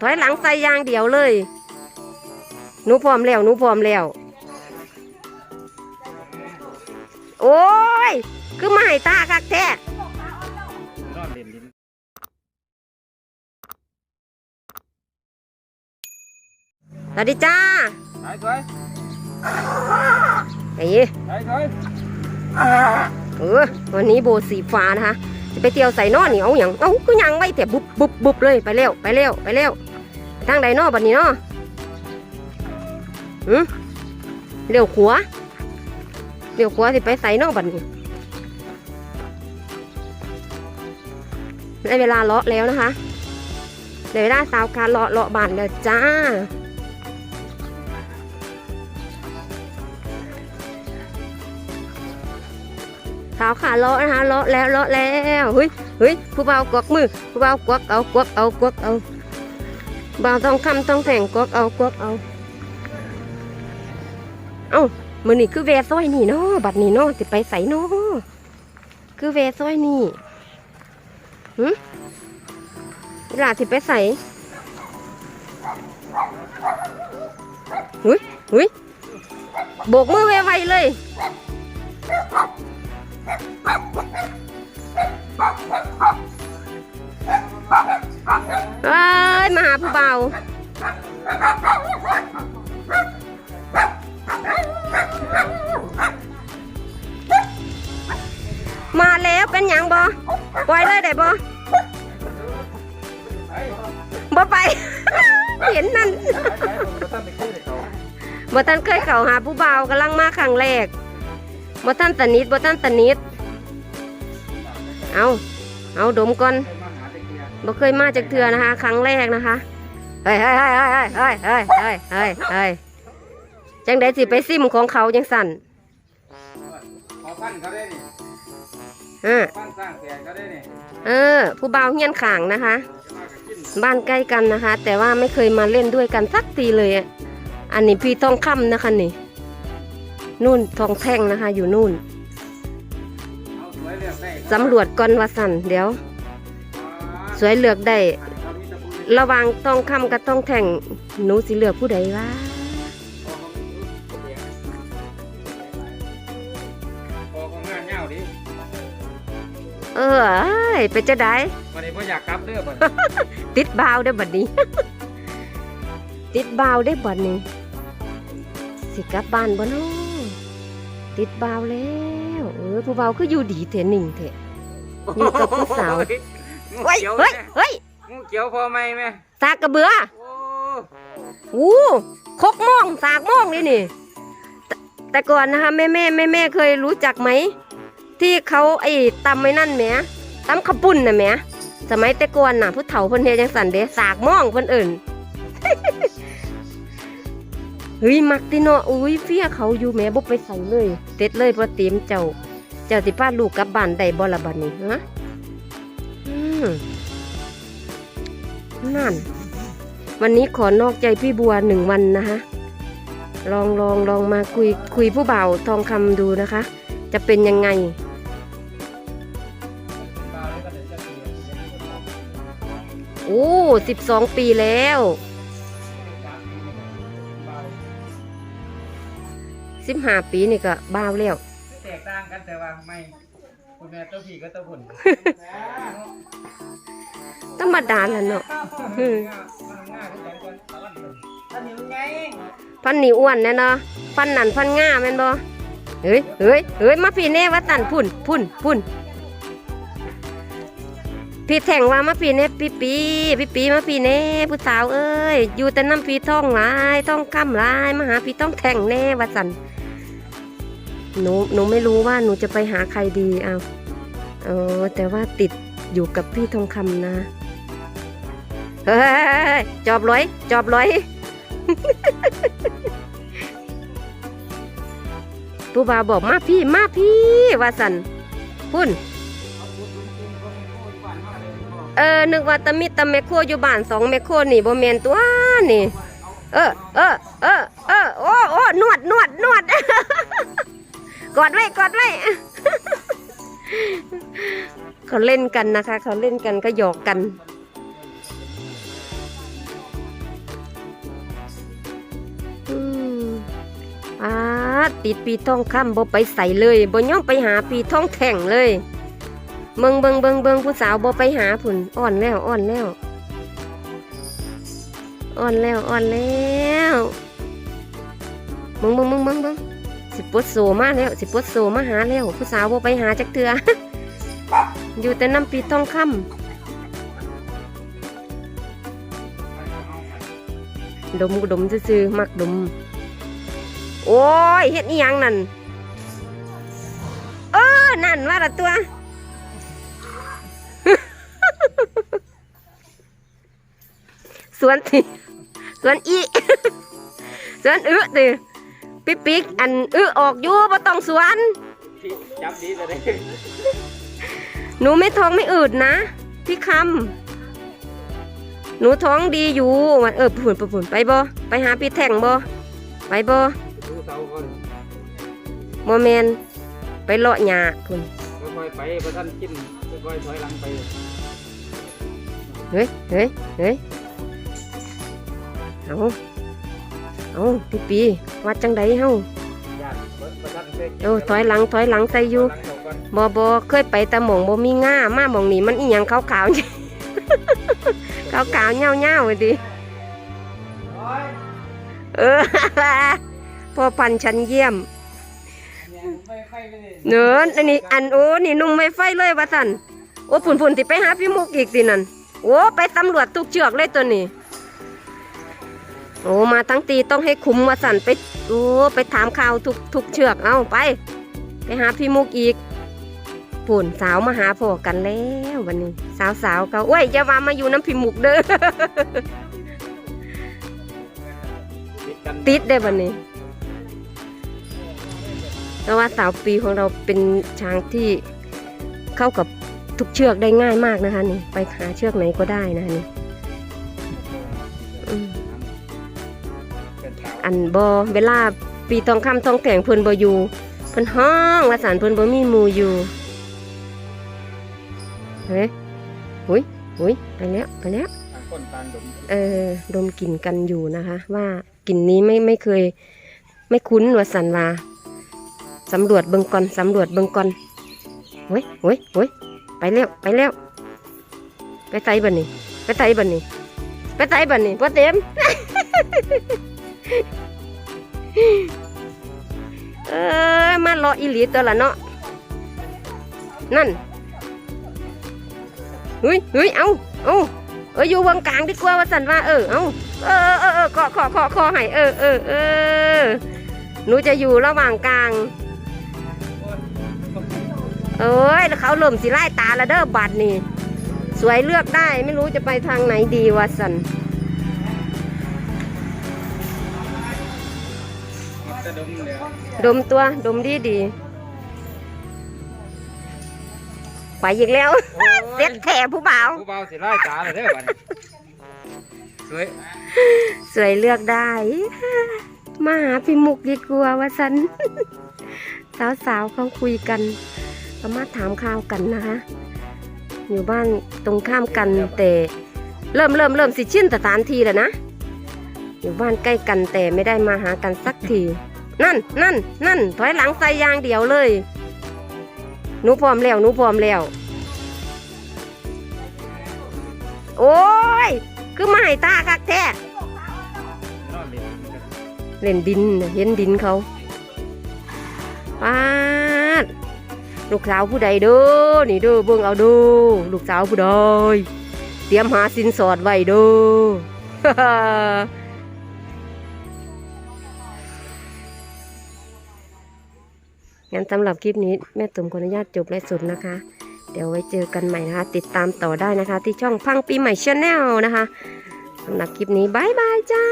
ถอยหลังใส่อยางเดียวเลยหนูพร้อมแล้วหนูพร้อมแล้ว โอ้ย คือมาให้ตาคักแท้นอนเล่นลิ้นสวัสดีจ้าไปถอยไอ้ยี่ไปถอยเออวันนี้โบสีฟ้านะคะ จะไปเที่ยวใส่นอนนี่เอาอย่างเอาก็ยังไว้แต่บุบบุบบุบเลยไปเร็วไปเร็วไปเร็วทางใดนอบัดนี้นาะหืมเร็วขวาเร็วขวาสิไปใส่นอบัดนี้ได้เวลาเลาะแล้วนะคะได้เวลาสาวการเลาะเลาะบานแล้วจ้าาวขาเลาะนะคะเลาะแล้วเลาะแล้วเฮ้ยเฮ้ยผู้เบากวักมือผู้เบากวักเอากวักเอากวักเอาบ่าต้องคำต้องแต่งกวักเอากวักเอาเอ้ามือนี่คือเวซอยนี่เนาะบัดนี้เนาะสิไปใส่เนาะคือเวซอยนี่หืมเวลาสิไปใส่เฮ้ยเฮ้ยโบกมือไวๆเลย เอ้ยมาหาผู้เบามาแล้วเป็นหยังบอปล่อยเลยได้บอบ่ไป เห็นนั่นไปผมก็ต้องไปคุยกับเขาบ่ท่านเคยเข้าหาผู้เบากำลังมาครั้งแรก บ่ท่านสนิทบ่ท่านสนิทเอาเอาดมก่อนไปมาหาเด็กเกียร์บ่เคยมาจากเถื่อนะคะ ครั้งแรกนะคะเฮ้ยเฮ้ยเฮ้ยเฮ้ยเฮ้ยเฮ้ยเฮ้ยเฮ้ยเฮ้ยจังไดสิไปซิมของเขาจังสั่นขอพันเขาได้นี่เออพันสร้างแสนเขาได้นี่เออ ผู้บ่าวเฮียนขางนะคะจะมากับกินบ้านใกล้กันนะคะ แต่ว่าไม่เคยมาเล่นด้วยกันสักทีเลยอะอันนี้พี่ทองคำนะคะนี่ นู่นทองแท่งนะคะ อยู่นู่นเอาสวยเลือกได้สำรวจก่อนว่าสันเดี๋ยว สวยเลือกได้เขามีตะปูระหว่างทองคำกับทองแท่งหนูสิเลือกผู้ใดวะพอเขามีพอของงานเงาดิเออเอ้ยไปจะได้วันนี้พ่อยากกลับเด้อบ่ติดบาวได้อบัดนี้ ติดบาวได้อบัดนี้ สิกลับบ้านบ่เนาะ ติดบาวแล้ว เออผู้บ่าวก็อยู่ดีเถอะหนึ่งเถอะอยู่กับผู้สาวงูเฮ้ยเขียวเฮ้ยแม่เฮ้ยงูเขียวพอไหมแม่สากกระเบือโอ้อู้คกโม่องสากโม่องนี่นี่แต่แต่ก่อนนะคะแม่แม่แม่แม่เคยรู้จักไหม ที่เขาไอ้ตำไอ้นั่นแหมตำขาวปุ่นน่ะแหมสมัยแต่ก่อนน่ะผู้เฒ่าเพิ่นเฮ็ดจังซั่นเด้สากโม่องเพิ่นเอิ่น เฮ้ยมักติเนาะอุ้ยเฟียเขาอยู่แหม่บ่ไปใส่เลยเด็ดเลยบ่เต็มเจ้า เจ้าสิพาลูกกลับบ้านได้บ่ละบัดนี้ฮะอืมนั่น วันนี้ขอนอกใจพี่บัวหนึ่งวันนะคะลองลองลองมาคุยคุยผู้บ่าวทองคำดูนะคะ จะเป็นยังไง โอ้สิบสองปีแล้ว สิบห้าปีนี่ก็บ้าวแล้วแตกต่างกันแต่ว่าไม่คุณแม่ตัวผีก็ตัวผุนธรรมดาแหละเนาะอืมอันนี้มันไงฟันนี่อ้วนแน่เนาะฟันนั่นฟันง่าแม่นบ่เฮ้ยเฮ้ยเฮ้ยมาพี่เน่วัดตันพุ่นพุ่นพุ่น พี่แท่งว่ามาพีเน่พี่ปีพี่ปีมาพีเน่ผู้สาวเอ้ยอยู่แต่น้ำพี่ท่องลายท่องคำลายมาหาพี่ต้องแท่งแน่วัดสันหนูหนูไม่รู้ว่าหนูจะไปหาใครดีเอาเออแต่ว่าติดอยู่กับพี่ทองคำนะเฮ้ยจอบร้อย จอบร้อยผู้บ่าวบอกมาพี่มาพี่ว่าสันพุ่น เออนึกว่าตะมิตะแมคโครอยู่บ้านสองแมคโครนี่บ่แมนตัวนี่ เออเออเออเออโอ้โอ้นวดนวดนวดกอดไว้กอดไว้เขาเล่นกันนะคะ เขาเล่นกันก็หยอกกันอ่าติดปีท่องค่ำบ่ไปใส่เลยบ่ย่องไปหาปีท่องแข่งเลย เบิงเบิงเบิงเบิงผู้สาวบ่ไปหาผุนอ่อนแล้วอ่อนแล้ว อ่อนแล้วอ่อนแล้วเบิงเบิงเบิงเบิงเบิงสิปวดโซมาแล้ว สิปวดโซมาหาแล้วผู้สาวบ่ไปหาจักเถืออยู่แต่น้ำปีทองคำดมก็ดมซื่อๆมักดม โอ้ยเฮ็ดอีหยังนั่น เออ นั่นว่าละตัว สวนสิสวนอีสวนอึติปิ๊กปิ๊กอันอึออกอยู่บ่ต้องสวนจับดีเลยหนูไม่ท้องไม่อืดนะพี่คำหนูท้องดีอยู่วันเออผุนผุนไปบ่ไปหาพี่แท่งบ่ไปบ่ดูเสาก่อนโมเมนไปเลาะหญ้าพุ่นค่อยๆไปพระท่านกินค่อยๆถอยหลังไปเฮ้ยเฮ้ยเฮ้ย เอาเอาพี่ปีวัดจังใดเฮาญาติพระท่านเคยกินโอ้ถอยหลังถอยหลังใส่อยู่หลังเขาก่อนบ่บ่เคยไปแต่หม่องบ่มีง่ามาหม่องนี้มันอีหยังขาวๆขาวๆเงาๆว่าดิโอ้ยเออพ่อพันธุ์ชั้นเยี่ยมเนี่ยไม่ค่อยไปเลยเนินอันนี้อันโอ้นี่นุ่มไม่ไฟเลยว่าสันโอ้ฝุ่นฝุ่นๆติไปหาพี่มุกอีกสินั่นโอ้ไปตำรวจทุกเชือกเลยตัวนี้ โอ้มาทั้งตีต้องให้คุ้มว่าสันไปโอ้ไปถามข่าวทุกทุกเชือกเอาไป ไปหาพี่มุกอีกปุ่นสาวมาหาพ่อกันแล้ววันนี้ สาวสาวเขาโอ้ยอย่าว่ามาอยู่น้ำพี่มุกเด้อติดได้บันนี้แต่ว่าสาวปีของเราเป็นช้างที่เข้ากับทุกเชือกได้ง่ายมากนะคะนี่ไปหาเชือกไหนก็ได้นะคะนี่ อันบอเวลาปีทองคำทองแข่งเพิ่นบอยู่เพิ่นห้องว่าสารเพิ่นบ่มีหมูอยู่เฮ้ยหุยหุยไปแล้วไปแล้วต่างคนต่างดมเออดมกลิ่นกันอยู่นะคะ ว่ากลิ่นนี้ไม่ไม่เคย ไม่คุ้นว่าสันว่าสำรวจเบิงก่อนสำรวจเบิงก่อนเฮ้ยเฮ้ยเฮ้ยไปแล้วไปแล้วไปไตบันนี่ไปไตบันนี่ไปไตบันนี่พ่อเต็ม เออมารออีหลีตัวละเนาะนั่นเฮ้ยเฮ้ยเอาเอาเอออยู่วงกลางดีกว่าว่าสันว่าเออเอาเออเออเออขอขอขอขอให้เออเออเออหนูจะอยู่ระหว่างกลางเอ้ยแล้วเขาเริ่มสิไล่ตาล้วเด้อบัดนี่ สวยเลือกได้ไม่รู้จะไปทางไหนดีวะสัน ดมตัว ดมดีดีไปอีกแล้วเซ็ตแถผู้บ่าวผู้เบาสิไล่ตาเลยเด้อบัดนี้สวย สวยเลือกได้ มาหาพี่มุกดีกว่าว่าสัน สาวๆเขาคุยกันสามารถถามข่าวกันนะคะ อยู่บ้านตรงข้ามกันแต่เริ่มเริ่มเริ่มสิชินสถานทีแล้วนะ อยู่บ้านใกล้กันแต่ไม่ได้มาหากันสักที นั่นนั่นนั่นถอยหลังใส่ยางเดียวเลย หนูพร้อมแล้วหนูพร้อมแล้ว โอ้ย คือมาให้ตาคักแท้เล่นดินเห็นดินเขาปาดลูกสาวผู้ใดเด้อนี่เด้อเบิ่งเอาเด้อลูกสาวผู้ใดเตรียมหาสินสอดไว้เด้อ งั้นสำหรับคลิปนี้แม่ตุ่มขออนุญาตจบไลฟ์สดนะคะ เดี๋ยวไว้เจอกันใหม่นะคะ ติดตามต่อได้นะคะ ที่ช่องพังปีใหม่ชาแนลนะคะสำหรับคลิปนี้บายบายจ้า